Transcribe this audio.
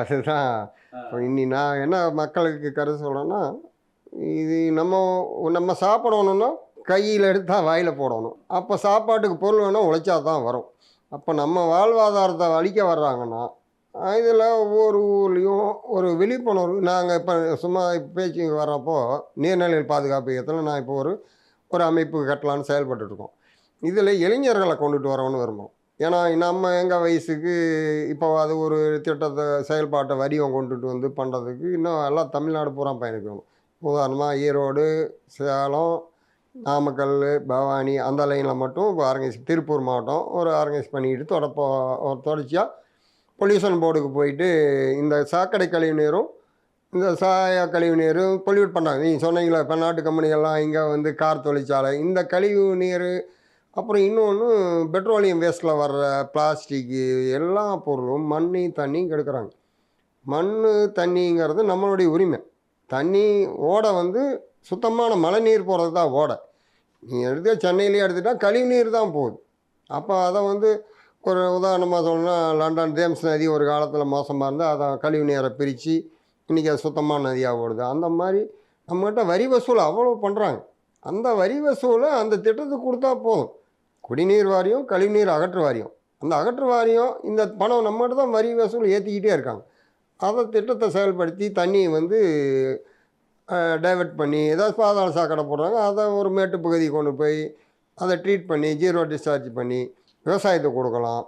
அதுதான். இப்போ இன்னி நான் என்ன மக்களுக்கு கருத்து சொல்கிறேன்னா இது நம்ம நம்ம சாப்பிடணும்னா கையில் எடுத்து தான் வாயில் போடணும். அப்போ சாப்பாட்டுக்கு பொருள் வேணால் உழைச்சா தான் வரும். அப்போ நம்ம வாழ்வாதாரத்தை அழிக்க வர்றாங்கன்னா இதில் ஒவ்வொரு ஊர்லேயும் ஒரு விழிப்புணர்வு நாங்கள் இப்போ சும்மா பேச்சு வர்றப்போ நீர்நிலைகள் பாதுகாப்பு இயக்கத்தில் நான் இப்போ ஒரு ஒரு அமைப்பு கட்டலான்னு செயல்பட்டுட்டு இருக்கோம். இதில் இளைஞர்களை கொண்டுட்டு வரணும்னு விரும்புகிறோம் ஏன்னா நம்ம எங்கள் வயசுக்கு இப்போ அது ஒரு திட்டத்தை செயல்பாட்டை வடிவம் கொண்டுட்டு வந்து பண்ணுறதுக்கு இன்னும் எல்லாம் தமிழ்நாடு பூரா பயணிக்கணும். உதாரணமாக ஈரோடு சேலம் நாமக்கல் பவானி அந்த லைனில் மட்டும் இப்போ ஆர்கனைஸ் திருப்பூர் மாவட்டம் ஒரு ஆர்கனைஸ் பண்ணிக்கிட்டு தொடப்போ ஒரு தொடர்ச்சியாக பொல்யூஷன் போர்டுக்கு போயிட்டு இந்த சாக்கடை கழிவு நீரும் இந்த சாய கழிவு நீரும் பொல்யூட் பண்ணுறாங்க நீங்கள் சொன்னீங்களா இப்போ நாட்டு கம்பெனிகள்லாம் இங்கே வந்து கார் தொழிற்சாலை இந்த கழிவு நீர் அப்புறம் இன்னொன்று பெட்ரோலியம் வேஸ்ட்டில் வர்ற பிளாஸ்டிக்கு எல்லா பொருளும் மண்ணி தண்ணியும் கெடுக்கிறாங்க. மண் தண்ணிங்கிறது நம்மளுடைய உரிமை. தண்ணி ஓடை வந்து சுத்தமான மழை நீர் போகிறது தான் ஓடை. நீ எடுத்து சென்னையிலேயே எடுத்துட்டால் கழிவு நீர் தான் போகுது. அப்போ அதை வந்து ஒரு உதாரணமாக சொல்லணும்னா லண்டன் தேம்ஸ் நதி ஒரு காலத்தில் மோசமாக இருந்தால் அதை கழிவு நீரை பிரித்து இன்றைக்கி அது சுத்தமான நதியாக ஓடுது. அந்த மாதிரி நம்மகிட்ட வரி வசூல் அவ்வளோ பண்ணுறாங்க அந்த வரி வசூலை அந்த திட்டத்துக்கு கொடுத்தா போதும். குடிநீர் வாரியம் கழிவுநீர் அகற்று வாரியம். அந்த அகற்று வாரியம் இந்த பணம் நம்மகிட்ட தான் வரி வசூல் ஏற்றிக்கிட்டே இருக்காங்க. அதை திட்டத்தை செயல்படுத்தி தண்ணியை வந்து டைவெர்ட் பண்ணி ஏதாவது பாதாள சாக்கடை போடுறாங்க அதை ஒரு மேட்டு பகுதி கொண்டு போய் அதை ட்ரீட் பண்ணி ஜீரோ டிஸ்சார்ஜ் பண்ணி விவசாயத்துக்கு கொடுக்கலாம்.